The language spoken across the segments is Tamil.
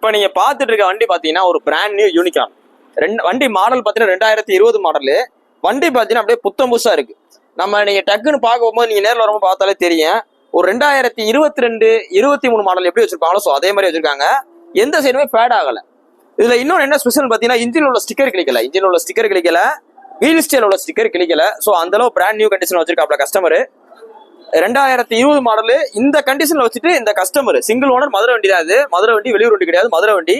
இப்போ நீங்க பார்த்துட்டு இருக்க வண்டி பார்த்தீங்கன்னா ஒரு பிராண்ட் நியூ யூனிகான் ரெண்டு வண்டி மாடல் பார்த்தீங்கன்னா ரெண்டாயிரத்தி இருபது மாடலு வண்டி பார்த்தீங்கன்னா அப்படியே புத்தம் புதுசாக இருக்கு. நம்ம நீங்கள் டக்குன்னு பார்க்கும்போது நீங்கள் நீங்க நேரில் வரும்போது பார்த்தாலே தெரியும். ஒரு ரெண்டாயிரத்தி இருபத்தி ரெண்டு இருபத்தி மூணு மாடல் எப்படி வச்சிருப்பாங்களோ ஸோ அதே மாதிரி வச்சிருக்காங்க. எந்த சைடுமே ஃபேட் ஆகலை. இதுல இன்னொன்று என்ன ஸ்பெஷல் பார்த்தீங்கன்னா இன்ஜின் உள்ள ஸ்டிக்கர் கிளிக்கல இன்ஜின் உள்ள ஸ்டிக்கர் கிளிக்கல வீல் ஸ்டேல் உள்ள ஸ்டிக்கர் கிளிக்கல ஸோ அந்த அளவு பிராண்ட் நியூ கண்டிஷன் வச்சிருக்காப்ல கஸ்டமர் ரெண்டாயிரத்தி இருபது மாடலு இந்த கண்டிஷன்ல வச்சுட்டு இந்த கஸ்டமர் சிங்கிள் ஓனர் மதுரை வண்டி தான் இது. மதுரை வண்டி வெளியூர் வண்டி கிடையாது மதுரை வண்டி.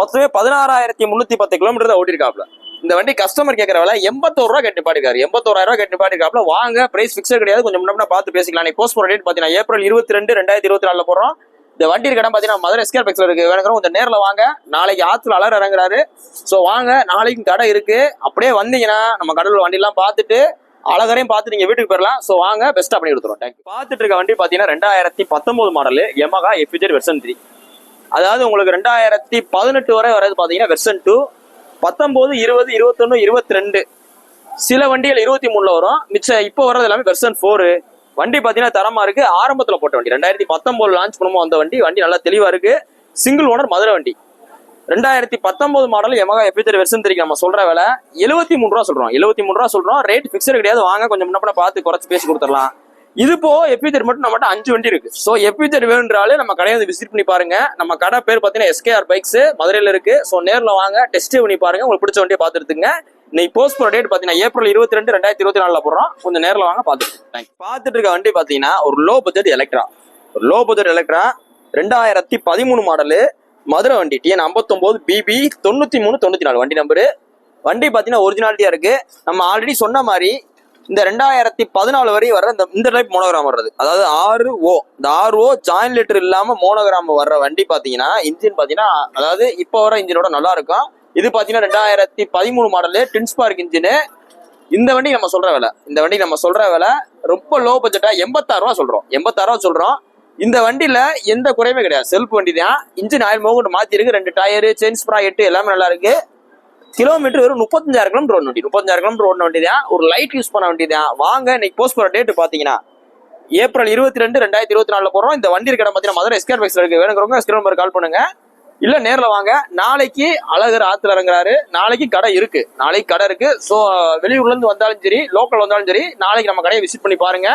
மொத்தமே பதினாறாயிரத்தி முன்னூத்தி பத்து கிலோமீட்டர் தான் ஓட்டிருக்காப்ல இந்த வண்டி கஸ்டமர் கேட்கற வேலை எண்பத்தோரு ரூபா கட்டி பாடிக்காரு எண்பத்தோராயிரம் ரூபா கட்டி பாடிக்காப்ல வாங்க பிரைஸ் ஃபிக்ஸர் கிடையாது. கொஞ்சம் முன்னாடி பார்த்து பேசிக்கலாம். நீ போஸ்ட் போற டேட் பாத்தீங்கன்னா ஏப்ரல் இருபத்தி ரெண்டு ரெண்டாயிரத்தி இருபத்தி நாலுல போடுறோம். இந்த வண்டி இருக்க இடம் பாத்தீங்கன்னா மதுரை எஸ்கேர் பெக்ஸ்ல இருக்கு. வேணுங்கிறோம் கொஞ்சம் நேரில் வாங்க. நாளைக்கு ஆத்துல அலர் இறங்குறாரு. ஸோ வாங்க நாளைக்கும் கடை இருக்கு. அப்படியே வந்தீங்கன்னா நம்ம கடவுள் வண்டி எல்லாம் பார்த்துட்டு அழகரையும் பார்த்து நீங்க வீட்டுக்கு போயிடலாம் ஸோ வாங்க பெஸ்ட்டாக பண்ணி கொடுத்துருவோம். தேங்க்யூ பார்த்துட்டு இருக்க வண்டி பார்த்தீங்கன்னா ரெண்டாயிரத்தி பத்தொன்பது model Yamaha Fazer version three அதாவது உங்களுக்கு ரெண்டாயிரத்தி பதினெட்டு வரை வரது பார்த்தீங்கன்னா வெர்சன் டூ பத்தொம்போது இருபது இருபத்தொன்னு இருபத்தி ரெண்டு சில வண்டிகள் இருபத்தி மூணுல வரும். மிச்சம் இப்போ வர்றது எல்லாமே வெர்சன் ஃபோரு வண்டி பார்த்தீங்கன்னா தரமாக இருக்கு. ஆரம்பத்தில் போட்ட வண்டி. ரெண்டாயிரத்தி பத்தொம்போது லான்ச் பண்ணும்போது வந்த வண்டி. வண்டி நல்லா தெளிவாக இருக்கு. சிங்கிள் ஓனர் மதுரை வண்டி. ரெண்டாயிரத்தி பத்தொன்பது மாடல் எமகா எபித்தர் வெர்சன் தெரியும் நம்ம சொல்ற வேலை எழுபத்தி மூணு ரூபா சொல்றோம். எழுபத்தி மூணு ரூபா சொல்றோம். ரேட் பிக்சர் கிடையாது. வாங்க கொஞ்சம் முன்ன பார்த்து குறைச்சு பேசி கொடுத்துடலாம். இது போ எபித்தர் மட்டும் நம்மகிட்ட அஞ்சு வண்டி இருக்கு. ஸோ எபித்தர் வேணுன்றாலே நம்ம கடையை வந்து விசிட் பண்ணி பாருங்க. நம்ம கடை பேர் பார்த்தீங்கன்னா எஸ்கேஆர் பைக்ஸ் மதுரையில இருக்கு. ஸோ நேரில் வாங்க டெஸ்ட் பண்ணி பாருங்க. உங்களுக்கு பிடிச்ச வண்டியை பார்த்துருத்துங்க இன்னைக்கு போஸ்ட் போற டேட் பார்த்தீங்கன்னா ஏப்ரல் இருபத்தி ரெண்டு ரெண்டாயிரத்தி இருபத்தி நாலுல போடுறோம். கொஞ்சம் நேரில் வாங்க பார்த்துட்டு. பார்த்துட்டு இருக்க வண்டி பார்த்தீங்கன்னா ஒரு லோ பட்ஜெட் எலக்ட்ரா ஒரு லோ பட்ஜெட் எலக்ட்ரா ரெண்டாயிரத்தி பதிமூணு மாடலு மதுரை வண்டி டிஎன் ஐம்பத்தொம்போது பிபி தொண்ணூத்தி மூணு தொண்ணூத்தி நாலு வண்டி நம்பரு வண்டி பார்த்தீங்கன்னா ஒரிஜினாலிட்டியா இருக்கு. நம்ம ஆல்ரெடி சொன்ன மாதிரி இந்த ரெண்டாயிரத்தி பதினாலு வரையும் வர்ற இந்த இந்த டைப் மோனோகிராம் வர்றது. அதாவது ஆறு ஓ இந்த ஆறு ஓ ஜாயின் லிட்டர் இல்லாம மோனோகிராம் வர்ற வண்டி பாத்தீங்கன்னா இன்ஜின் பாத்தீங்கன்னா அதாவது இப்போ வர இன்ஜினோட நல்லா இருக்கும். இது பாத்தீங்கன்னா ரெண்டாயிரத்தி பதிமூணு மாடலு டின்ஸ்பார்க் இன்ஜினு இந்த வண்டி நம்ம சொல்ற விலை. இந்த வண்டி நம்ம சொல்ற விலை ரொம்ப லோ பட்ஜெட்டா எண்பத்தாறு ரூபா சொல்றோம். எண்பத்தாறு ரூபா சொல்றோம். இந்த வண்டியில எந்த குறையுமே கிடையாது. செல்ஃப் வண்டி தான். இன்ஜின் ஆயில் மோகன் மாத்தி இருக்கு ரெண்டு டயரு செயின் ஸ்ப்ரா எட்டு எல்லாமே நல்லா இருக்கு. கிலோமீட்டர் வெறும் முப்பத்தஞ்சாயிரம் கிலோமீட்டர் ஓடின வண்டி. முப்பத்தஞ்சாயிரம் கிலோமீட்டர் ஓடின வண்டி தான். ஒரு லைட் யூஸ் பண்ண வண்டி தான். வாங்க இன்னைக்கு போஸ்ட் போற டேட் பாத்தீங்கன்னா ஏப்ரல் இருபத்தி ரெண்டு ரெண்டாயிரத்தி இருபத்தி நாலுல போறோம் இந்த வண்டி இருக்கிற பாத்தீங்கன்னா மதுரை எஸ்கேர் பைக்ஸ்ல இருக்கு. வேணுங்கிறவங்க ஸ்கிரீன் நம்பர் கால் பண்ணுங்க. இல்ல நேர்ல வாங்க. நாளைக்கு அழகர் ஆத்துல இறங்குறாரு. நாளைக்கு கடை இருக்கு. நாளைக்கு கடை இருக்கு. சோ வெளியூர்ல இருந்து வந்தாலும் சரி லோக்கல் வந்தாலும் சரி நாளைக்கு நம்ம கடையை விசிட் பண்ணி பாருங்க.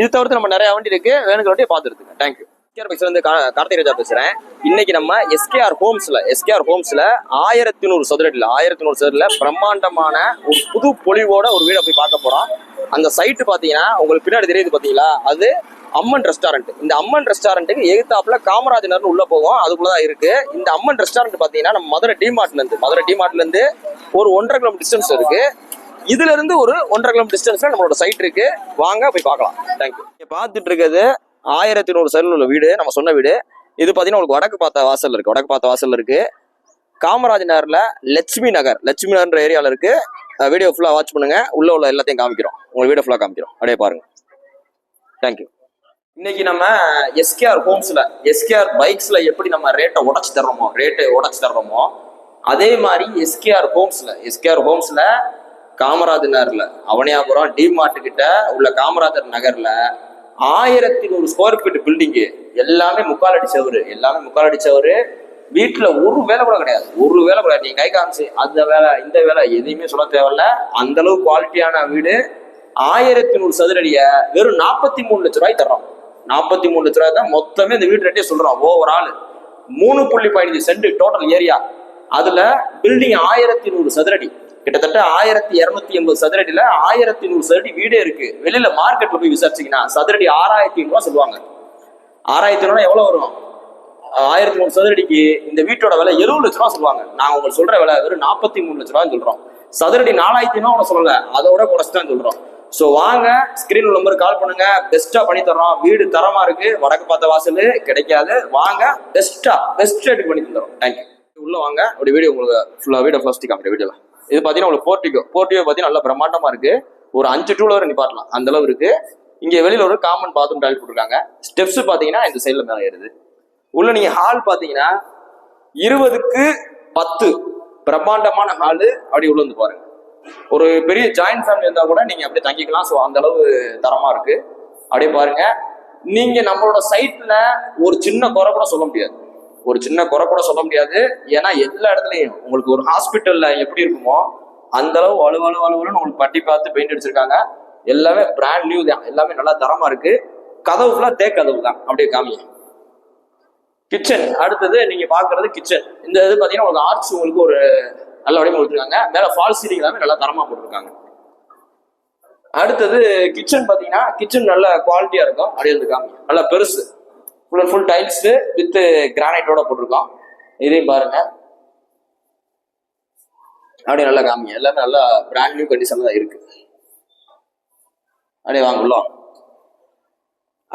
இது தவிர்த்து நம்ம நிறைய வண்டி இருக்கு. வேணுங்கிற வண்டியை பார்த்துருக்குங்க தேங்க்யூ எஸ்கேஆர் பைக்ஸ்ல இருந்து கார்த்திக் ராஜா பேசுறேன். இன்னைக்கு நம்ம எஸ்கேஆர் ஹோம்ஸ்ல எஸ்கேஆர் ஹோம்ஸ்ல ஆயிரத்தி நூறு சதுரடியில் ஆயிரத்தி நூறு சதுரடியில் பிரம்மாண்டமான ஒரு புது பொலிவோட ஒரு வீடை போய் பார்க்க போறோம். அந்த சைட்டு பாத்தீங்கன்னா உங்களுக்கு பின்னாடி தெரியுது பாத்தீங்களா அது அம்மன் ரெஸ்டாரண்ட் இந்த அம்மன் ரெஸ்டாரண்ட்டுக்கு எதிர்த்தாப்புல காமராஜனர்னு உள்ள போகும். அதுக்குள்ளதான் இருக்கு. இந்த அம்மன் ரெஸ்டாரண்ட் பாத்தீங்கன்னா நம்ம மதுரை டிமார்ட்ல இருந்து மதுரை டிமார்ட்ல இருந்து ஒரு ஒன்றரை கிலோமீட்டர் டிஸ்டன்ஸ் இருக்கு. இதுல இருந்து ஒரு ஒன்றரை கிலோமீட்டர் டிஸ்டன்ஸ்ல நம்மளோட சைட் இருக்கு. வாங்க போய் பார்க்கலாம். தேங்க்யூ பார்த்துட்டு இருக்கிறது ஆயிரத்தி நூறு சரில் உள்ள வீடு. நம்ம சொன்ன வீடு. இது பார்த்தீங்கன்னா உங்களுக்கு வடக்கு பார்த்த வாசல் இருக்கு. வடக்கு பார்த்த வாசல் இருக்கு. காமராஜ் நகர்ல லட்சுமி நகர். லட்சுமி நகர்ன்ற ஏரியால இருக்கு. வீடியோ ஃபுல்லா வாட்ச் பண்ணுங்க. உள்ள உள்ள எல்லாத்தையும் காமிக்கிறோம். உங்க வீடியோ ஃபுல்லா காமிக்கிறோம். அப்படியே பாருங்க. தேங்க்யூ இன்னைக்கு நம்ம எஸ்கேஆர் ஹோம்ஸ்ல எஸ்கேஆர் பைக்ஸ்ல எப்படி நம்ம ரேட்டை உடச்சு தர்றோமோ ரேட்டை உடச்சு தர்றோமோ அதே மாதிரி எஸ்கேஆர் ஹோம்ஸ்ல எஸ்கேஆர் ஹோம்ஸ்ல காமராஜர் நகர்ல அவனியாபுரம் டிமார்ட் கிட்ட உள்ள காமராஜர் நகர்ல ஆயிரத்தி நூறு ஸ்கொயர் ஃபீட் பில்டிங்கு எல்லாமே முக்கால் அடி சவரு. எல்லாமே முக்கால் அடி சவரு. வீட்டுல ஒரு வேலை கூட கிடையாது. ஒரு வேலை கூட நீங்க கை காமிச்சு அந்த வேலை இந்த வேலை எதையுமே சொல்ல தேவையில்ல. அந்த அளவு குவாலிட்டியான வீடு. ஆயிரத்தி நூறு சதுரடிய வெறும் நாற்பத்தி மூணு லட்ச ரூபாய் தர்றோம். நாற்பத்தி மூணு லட்ச ரூபாய் தான் மொத்தமே இந்த வீடு ரெட்டே சொல்றோம். ஓவர் ஆள் மூணு புள்ளி பதினஞ்சு சென்ட் டோட்டல் ஏரியா அதுல பில்டிங் ஆயிரத்தி நூறு சதுரடி. கிட்டத்தட்ட ஆயிரத்தி இரநூத்தி எண்பது சதுரடியில ஆயிரத்தி நூறு சதுரடி வீடே இருக்கு. வெளியில மார்க்கெட்ல போய் விசாரிச்சீங்கன்னா சதுரடி ஆறாயிரத்தி ஐநூறுவா சொல்லுவாங்க. ஆறாயிரத்தி ஐநூறுவா எவ்வளவு வரும்? ஆயிரத்தி மூணு சதுரடிக்கு இந்த வீட்டோட விலை எழுபது லட்ச ரூபா சொல்லுவாங்க. நாங்க உங்களுக்கு சொல்ற விலை வெறும் நாற்பத்தி மூணு லட்ச ரூபாய் சொல்றோம். சதுரடி நாலாயிரத்தி ஐநூறு சொல்லல. அதோட குறைச்சு தான் சொல்றோம். ஸோ வாங்க ஸ்கிரீன் நம்பர் கால் பண்ணுங்க. பெஸ்டா பண்ணி தர்றோம். வீடு தரமா இருக்கு. வடக்கு பார்த்த வாசல் கிடைக்காது. வாங்க பெஸ்டா பெஸ்ட் ரேட்டுக்கு பண்ணி தந்துடும் தேங்க்யூ உள்ள வாங்க. அப்படி வீடியோ உங்களுக்கு ஃபுல்லா வீடியோ ஃபர்ஸ்ட் காமிக்கிற வீடியோல இது பாத்தீங்கன்னா உங்களுக்கு போர்ட்டிகோ போர்ட்டிகோ பாத்தீங்கன்னா நல்லா பிரம்மாண்டமா இருக்கு. ஒரு அஞ்சு டூல வரை நிப்பாட்டலாம். அந்த அளவு இருக்கு. இங்க வெளியில ஒரு காமன் பாத்ரூம் டாய்லெட் போட்டுருக்காங்க. ஸ்டெப்ஸ் பாத்தீங்கன்னா இந்த சைட்ல மேல ஏறுது. உள்ள நீங்க ஹால் பாத்தீங்கன்னா இருபதுக்கு பத்து பிரம்மாண்டமான ஹாலு அப்படி உள்ள வந்து பாருங்க. ஒரு பெரிய ஜாயிண்ட் ஃபேமிலி இருந்தா கூட நீங்க அப்படியே தங்கிக்கலாம். ஸோ அந்த அளவு தரமா இருக்கு. அப்படியே பாருங்க. நீங்க நம்மளோட சைட்ல ஒரு சின்ன குறை கூட சொல்ல முடியாது. ஒரு சின்ன குறை கூட சொல்ல முடியாது. ஏன்னா எல்லா இடத்துலையும் உங்களுக்கு ஒரு ஹாஸ்பிட்டல்ல எப்படி இருக்குமோ அந்த அளவு வலு வலுவலுன்னு உங்களுக்கு பட்டி பார்த்து பெயிண்ட் அடிச்சிருக்காங்க. எல்லாமே பிராண்ட் நியூ தான். எல்லாமே நல்லா தரமா இருக்கு. கதவு ஃபுல்லா தேக் கதவு தான். அப்படியே காமிங்க. கிச்சன் அடுத்தது நீங்க பாக்குறது கிச்சன் இந்த இது பாத்தீங்கன்னா உங்களுக்கு ஆர்ட்ஸ் உங்களுக்கு ஒரு நல்ல வடிவம் கொடுத்துருக்காங்க. மேல ஃபால் சீலிங் எல்லாமே நல்லா தரமா போட்டிருக்காங்க. அடுத்தது கிச்சன் பாத்தீங்கன்னா கிச்சன் நல்ல குவாலிட்டியா இருக்கும். அப்படியே வந்து காமிங்க. நல்லா பெருசு. ஃபுல் ஃபுல் டைல்ஸ் வித் கிரானைட்டோட போட்டிருக்கோம். இதையும் பாருங்க. அப்படியே நல்லா காமிங்க. எல்லாமே நல்லா பிராண்ட் நியூ கண்டிஷன்ல தான் இருக்கு. அப்படியே வாங்குள்ளோம்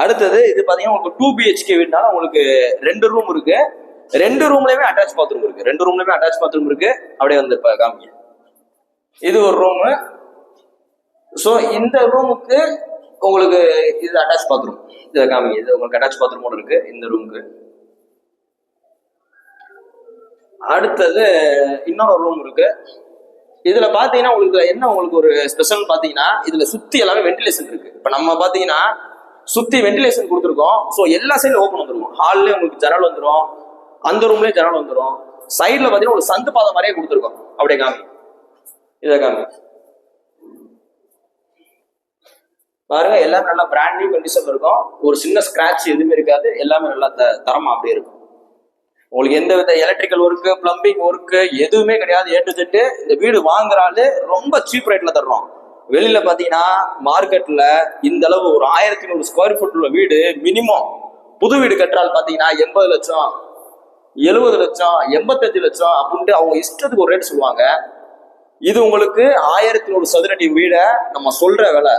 அடுத்தது இது பாத்தீங்கன்னா உங்களுக்கு டூ பிஹெச்கே வீடுனால உங்களுக்கு ரெண்டு ரூம் இருக்கு. ரெண்டு ரூம்லயுமே அட்டாச் பாத்ரூம் இருக்கு. ரெண்டு ரூம்லயுமே அட்டாச் பாத்ரூம் இருக்கு. அப்படியே வந்து காமிங்க. இது ஒரு ரூமு ஸோ இந்த ரூமுக்கு உங்களுக்கு இது அட்டாச் பாத்ரூம் இதை காமிங்க. இது உங்களுக்கு அட்டாச் பாத்ரூமோட இருக்கு. இந்த ரூமுக்கு அடுத்தது இன்னொரு ரூம் இருக்கு. இதுல பாத்தீங்கன்னா உங்களுக்கு என்ன உங்களுக்கு ஒரு ஸ்பெஷல் பாத்தீங்கன்னா இதுல சுத்தி எல்லாமே வென்டிலேஷன் இருக்கு. இப்ப நம்ம பாத்தீங்கன்னா சுத்தி வென்டிலேஷன் கொடுத்துருக்கோம். ஸோ எல்லா சைடும் ஓப்பன் வந்துருக்கும் ஹால்ல உங்களுக்கு ஜன்னல் வந்துடும் அந்த ரூம்லயே ஜன்னல் வந்துடும் சைட்ல பாத்தீங்கன்னா ஒரு சந்து பாதை மாதிரியே கொடுத்துருக்கோம். அப்படியே காமி இதை காமி பாருங்க எல்லாமே நல்லா பிராண்ட் நியூ கண்டிஷன் இருக்கும். ஒரு சின்ன ஸ்கிராட்ச் எதுவுமே இருக்காது. எல்லாமே நல்லா த- தரமா அப்படியே இருக்கும். உங்களுக்கு எந்த வித எலக்ட்ரிக்கல் ஒர்க்கு பிளம்பிங் ஒர்க்கு எதுவுமே கிடையாது ஏட்டு டு இந்த வீடு வாங்குறாலே ரொம்ப சீப் ரேட்ல தர்றோம். வெளியில பாத்தீங்கன்னா மார்க்கெட்ல இந்த அளவு ஒரு ஆயிரத்தி நூறு ஸ்கொயர் ஃபீட் உள்ள வீடு மினிமம் புது வீடு கட்டுறாள் பாத்தீங்கன்னா எண்பது லட்சம் எழுபது லட்சம் எண்பத்தஞ்சு லட்சம் அப்படின்ட்டு அவங்க இஷ்டத்துக்கு ஒரு ரேட் சொல்லுவாங்க. இது உங்களுக்கு ஆயிரத்தி நூறு சதுரடி வீடை நம்ம சொல்ற விலை.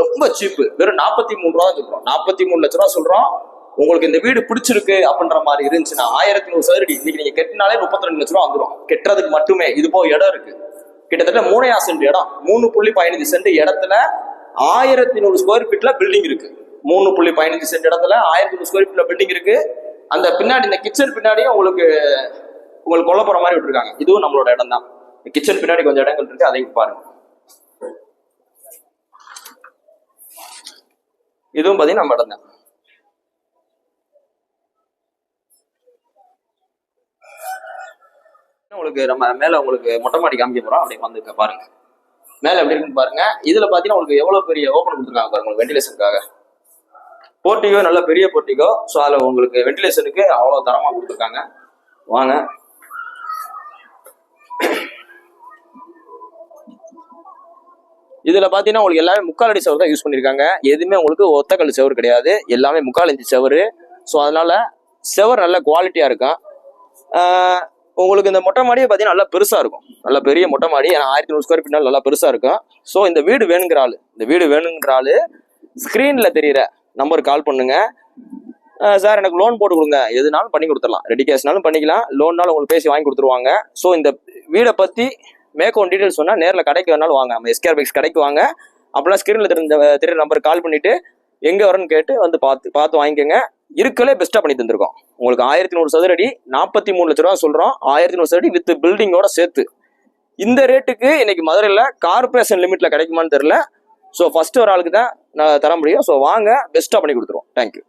ரொம்ப சீப்பு வெறும் நாற்பத்தி மூணு ரூபா தான் சொல்றோம். நாற்பத்தி மூணு லட்ச ரூபா சொல்றோம். உங்களுக்கு இந்த வீடு பிடிச்சிருக்கு அப்படின்ற மாதிரி இருந்துச்சுன்னா ஆயிரத்தி நூறு சதுரடி இன்னைக்கு நீங்க கெட்டினாலே முப்பத்தி ரெண்டு லட்ச ரூபா வந்துடும் கெட்டுறதுக்கு மட்டுமே. இது போக இடம் இருக்கு. கிட்டத்தட்ட மூணையா சென்ட் இடம். மூணு புள்ளி பதினஞ்சு சென்ட் இடத்துல ஆயிரத்தி நூறு ஸ்கொயர் ஃபீட்ல பில்டிங் இருக்கு. மூணு புள்ளி பதினஞ்சு சென்ட் இடத்துல ஆயிரத்தி நூறு ஸ்கொயர் ஃபீட்ல பில்டிங் இருக்கு. அந்த பின்னாடி இந்த கிச்சன் பின்னாடியும் உங்களுக்கு உங்களுக்கு கொல்ல போற மாதிரி விட்டுருக்காங்க. இதுவும் நம்மளோட இடம் தான் கிச்சன் பின்னாடி கொஞ்சம் இடங்கள் இருக்கு. அதையும் பாருங்க. இதுவும் பார்த்தீங்கன்னா நம்ம தான். உங்களுக்கு நம்ம மேல உங்களுக்கு மொட்டை மாடி காமிக்க போறோம். அப்படியே வந்து பாருங்க. மேல எப்படி இருக்குன்னு பாருங்க. இதுல பாத்தீங்கன்னா உங்களுக்கு எவ்வளவு பெரிய ஓபன் கொடுத்துருக்காங்க பாருங்க வெண்டிலேஷனுக்காக போர்ட்டிகோ நல்ல பெரிய போர்ட்டிகோ ஸோ அதில் உங்களுக்கு வெண்டிலேஷனுக்கு அவ்வளோ தரமாக கொடுத்துருக்காங்க. வாங்க. இதுல பாத்தீங்கன்னா உங்களுக்கு எல்லாமே முக்கால் அடி தான் யூஸ் பண்ணிருக்காங்க. எதுவுமே உங்களுக்கு ஒத்தக்கல் செவர் கிடையாது. எல்லாமே முக்கால் இன்ச்சு செவரு. ஸோ அதனால செவர் நல்ல குவாலிட்டியா இருக்கும். உங்களுக்கு இந்த மொட்டை மாடியே பார்த்தீங்கன்னா நல்லா பெருசா இருக்கும். நல்ல பெரிய மொட்டை மாடி. ஏன்னா ஆயிரத்தி நூறு ஸ்கொயர் ஃபீட்னால நல்லா பெருசா இருக்கும். ஸோ இந்த வீடு வேணுங்கிற ஆள் இந்த வீடு வேணுங்கிற ஆள் ஸ்க்ரீனில் தெரியிற நம்பருக்கு கால் பண்ணுங்க. சார் எனக்கு லோன் போட்டு கொடுங்க. எதுனாலும் பண்ணி கொடுத்துடலாம். ரெடி கேஷ்னாலும் பண்ணிக்கலாம். லோன்னாலும் உங்களுக்கு பேசி வாங்கி கொடுத்துருவாங்க. ஸோ இந்த வீடை பத்தி மேக்கோன் டீடைல்ஸ் சொன்னால் நேரில் கடைக்கு வேணாலும் வாங்க. நம்ம எஸ்கேஆர் பைக்ஸ் கடைக்கு வாங்க. அப்போலாம் ஸ்க்ரீனில் தெரிஞ்ச தெரிய நம்பருக்கு கால் பண்ணிவிட்டு எங்கே வரேன்னு கேட்டு வந்து பார்த்து பார்த்து வாங்கிக்கோங்க. இருக்கலே பெஸ்ட்டாக பண்ணி தந்திருக்கோம். உங்களுக்கு ஆயிரத்தி நூறு சதுரடி நாற்பத்தி மூணு லட்ச ரூபா சொல்கிறோம் ஆயிரத்தி நூறு சதுரடி வித் பில்டிங்கோட சேர்த்து. இந்த ரேட்டுக்கு இன்னைக்கு மதுரையில் கார்பரேஷன் லிமிட்டில் கிடைக்குமான்னு தெரில ஸோ ஃபஸ்ட்டு ஒரு ஆளுக்கு தான் நான் தர முடியும். ஸோ வாங்க பெஸ்ட்டாக பண்ணி கொடுத்துருவோம். தேங்க்யூ